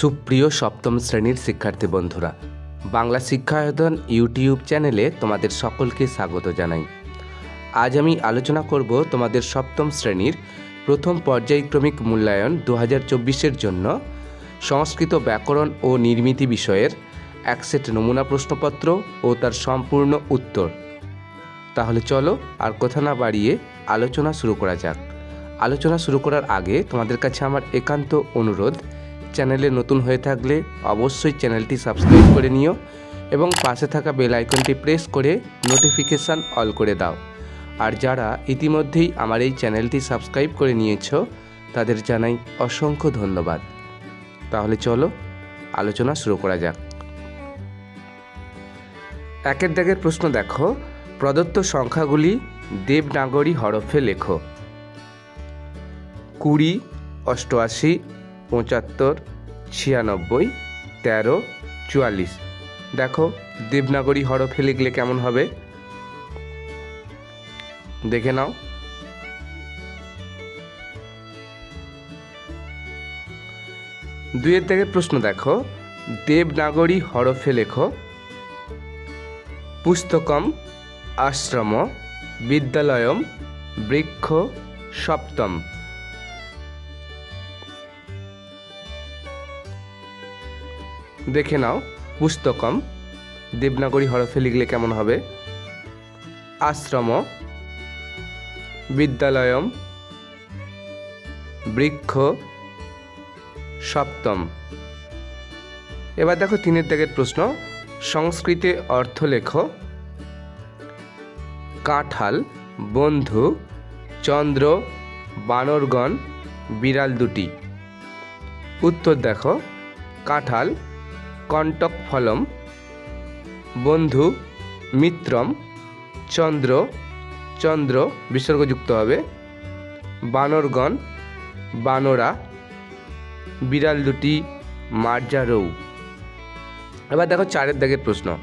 সুপ্রিয় সপ্তম শ্রেণির শিক্ষার্থী বন্ধুরা, বাংলা শিক্ষায়তন ইউটিউব চ্যানেলে তোমাদের সকলকে স্বাগত জানাই। আজ আমি আলোচনা করব তোমাদের সপ্তম শ্রেণির প্রথম পর্যায়ক্রমিক মূল্যায়ন দু হাজার জন্য সংস্কৃত ব্যাকরণ ও নির্মিতি বিষয়ের এক সেট নমুনা প্রশ্নপত্র ও তার সম্পূর্ণ উত্তর। তাহলে চলো আর কথা না বাড়িয়ে আলোচনা শুরু করা যাক। আলোচনা শুরু করার আগে তোমাদের কাছে আমার একান্ত অনুরোধ চ্যানেলে নতুন হয়ে থাকলে অবশ্যই চ্যানেলটি সাবস্ক্রাইব করে নিও এবং পাশে থাকা বেল আইকনটি প্রেস করে নোটিফিকেশান অল করে দাও। আর যারা ইতিমধ্যেই আমার এই চ্যানেলটি সাবস্ক্রাইব করে নিয়েছ, তাদের জানাই অসংখ্য ধন্যবাদ। তাহলে চলো আলোচনা শুরু করা যাক। একের দাগের প্রশ্ন দেখো, প্রদত্ত সংখ্যাগুলি দেবনাগরী হরফে লেখো। কুড়ি, অষ্টআশি পঁচাত্তর, ছিয়ানব্বই, তেরো, চুয়াল্লিশ। দেখো, দেবনাগরী হরফে লিখলে কেমন হবে? দেখে নাও। দুইয়ের থেকে প্রশ্ন দেখো। দেবনাগরী হরফে লেখো, পুস্তকম, আশ্রম, বিদ্যালয়ম, বৃক্ষ, সপ্তম। দেখে নাও, পুস্তকম, দেবনাগরী হরফে লিখলে কেমন হবে? আশ্রম বিদ্যালয়ম, বৃক্ষ, সপ্তম। এবার দেখো তিনের দাগের প্রশ্ন, সংস্কৃতে অর্থ লেখো, কাঁঠাল, বন্ধু, চন্দ্র, বানরগণ, বিড়াল দুটি। উত্তর দেখো, কাঁঠাল কণ্টক ফলম, বন্ধু, মিত্রম, চন্দ্র চন্দ্র বিসর্গযুক্ত হবে, বানরগণ, বানরা, বিড়াল দুটি মার্জারৌ এবার দেখো চারের দাগের প্রশ্ন।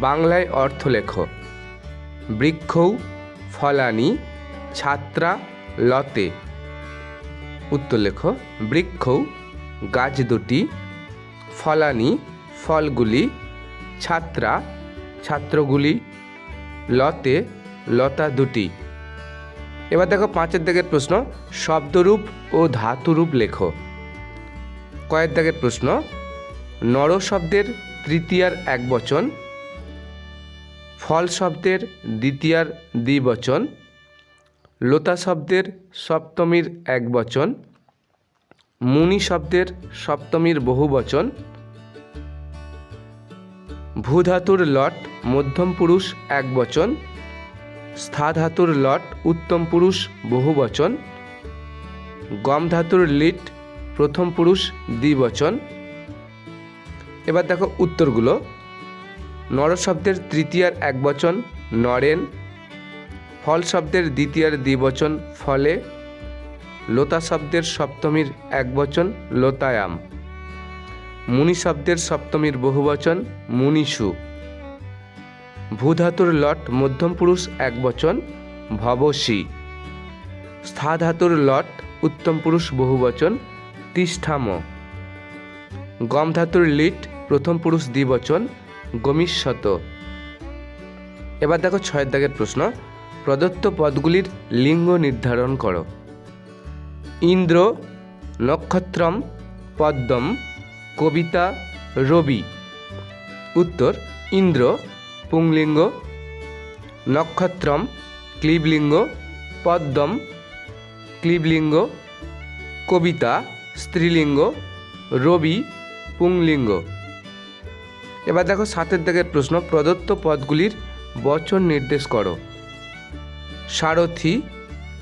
বাংলায় অর্থ লেখো। বৃক্ষৌ, ফলানি, ছাত্রা, লতে। উত্তর লেখো। বৃক্ষৌ, গাছ দুটি, ফলানি ফলগুলি ছাত্রা, ছাত্রগুলি, লতে, লতা দুটি। এবার দেখো পাঁচের দাগের প্রশ্ন, শব্দরূপ ও ধাতুরূপ লেখো। কয়ের দাগের প্রশ্ন, নর শব্দের তৃতীয়ার এক বচন, ফল শব্দের দ্বিতীয়ার দ্বিবচন লতা শব্দের সপ্তমীর এক বচন, মুনি শব্দের সপ্তমীর বহুবচন ভূধাতুর লট মধ্যম পুরুষ এক বচন স্থা ধাতুর লট উত্তম পুরুষ বহুবচন গম ধাতুর লিট প্রথম পুরুষ দ্বিবচন। এবার দেখো উত্তরগুলো। নর শব্দের তৃতীয়ার এক বচন নরেন, ফল শব্দের দ্বিতীয়ার দ্বিবচন ফলে, লোতা শব্দের সপ্তমীর এক বচন লোতায়াম। মুনি শব্দের সপ্তমীর বহুবচন মুনিষু ভূধাতুর লট মধ্যম পুরুষ এক বচন, ভবসী। স্থা ধাতুর লট উত্তম পুরুষ বহুবচন, তিষ্ঠাম। গম ধাতুর লিট প্রথম পুরুষ দ্বিবচন, গমিষ্যত। এবার দেখো ছয়ের দাগের প্রশ্ন। প্রদত্ত পদগুলির লিঙ্গ নির্ধারণ করো। ইন্দ্র, নক্ষত্রম, পদ্মম কবিতা রবি। উত্তর, ইন্দ্র, পুংলিঙ্গ, নক্ষত্রম, ক্লিবলিঙ্গ, পদ্মম, ক্লিবলিঙ্গ, কবিতা, স্ত্রীলিঙ্গ, রবি, পুংলিঙ্গ। এবার দেখো সাতের দাগের প্রশ্ন, প্রদত্ত পদগুলির বচন নির্দেশ করো। সারথি,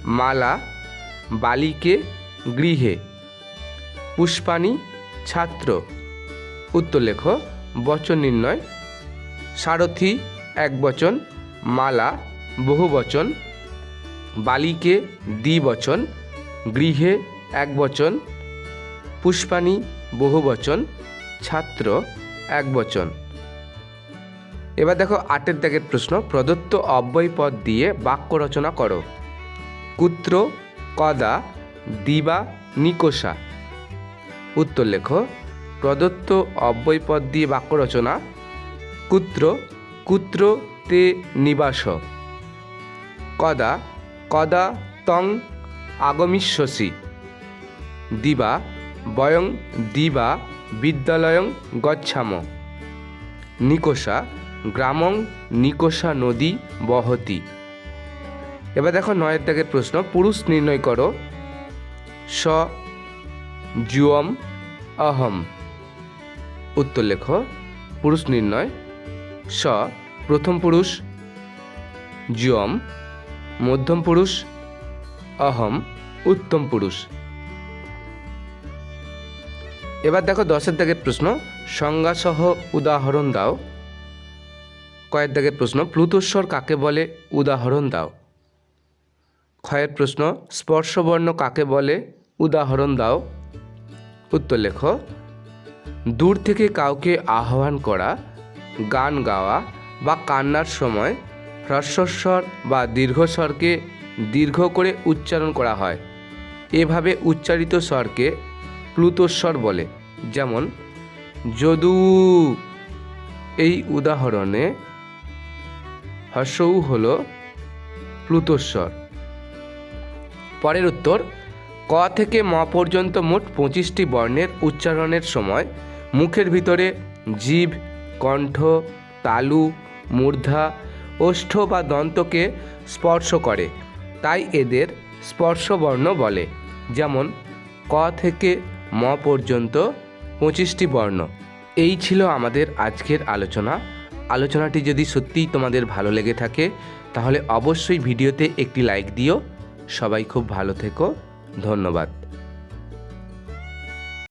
মালা, বালিকে, গৃহে। পুষ্পাণী ছাত্র। উত্তর লেখো, বচন নির্ণয়। সারথি, এক বচন। মালা, বহু বচন। বালিকে দ্বিবচন গৃহে, এক বচন। পুষ্পাণী, বহু বচন। ছাত্র, এক বচন। এবার দেখো আটের দাগের প্রশ্ন, প্রদত্ত অব্যয় পদ দিয়ে বাক্য রচনা করো। কুত্র, কদা, দিবা, নিকোষা। উত্তর লেখো, প্রদত্ত অব্যয় পদ দিয়ে বাক্য রচনা, কুত্র কুত্র তে নিবাস। কদা কদা তং আগমিষ্যসি। দিবা, বয়ং দিবা বিদ্যালয়ং গচ্ছাম। নিকোষা, গ্রামং নিকোষা নদী বহতি। এবার দেখো নয়ের দাগের প্রশ্ন, পুরুষ নির্ণয় করো। স জুয়ম অহম উত্তর লেখ, পুরুষ নির্ণয়, স, প্রথম পুরুষ, জুয়ম, মধ্যম পুরুষ অহম উত্তম পুরুষ। এবার দেখো দশের দাগের প্রশ্ন, সংজ্ঞাসহ উদাহরণ দাও। কয়ের দাগের প্রশ্ন, প্লুতস্বর কাকে বলে, উদাহরণ দাও। ক্ষয়ের প্রশ্ন, স্পর্শবর্ণ কাকে বলে, উদাহরণ দাও। উত্তর লেখ দূর থেকে কাউকে আহ্বান করা, গান গাওয়া বা কান্নার সময় হ্রস্বস্বর বা দীর্ঘস্বরকে দীর্ঘ করে উচ্চারণ করা হয়। এভাবে উচ্চারিত স্বরকে প্লুতস্বর বলে, যেমন, যদু। এই উদাহরণে হর্ষৌ হল প্লুতস্বর। পরের উত্তর ক থেকে ম পর্যন্ত মোট পঁচিশটি বর্ণের উচ্চারণের সময় মুখের ভিতরে জিভ কণ্ঠ, তালু, মূর্ধা, ওষ্ঠ বা দন্তকে স্পর্শ করে। তাই এদের স্পর্শবর্ণ বলে। যেমন, ক থেকে ম পর্যন্ত পঁচিশটি বর্ণ। এই ছিল আমাদের আজকের আলোচনা। আলোচনাটি যদি সত্যিই তোমাদের ভালো লেগে থাকে, তাহলে অবশ্যই ভিডিওতে একটি লাইক দিও। সবাই খুব ভালো থেকো। ধন্যবাদ।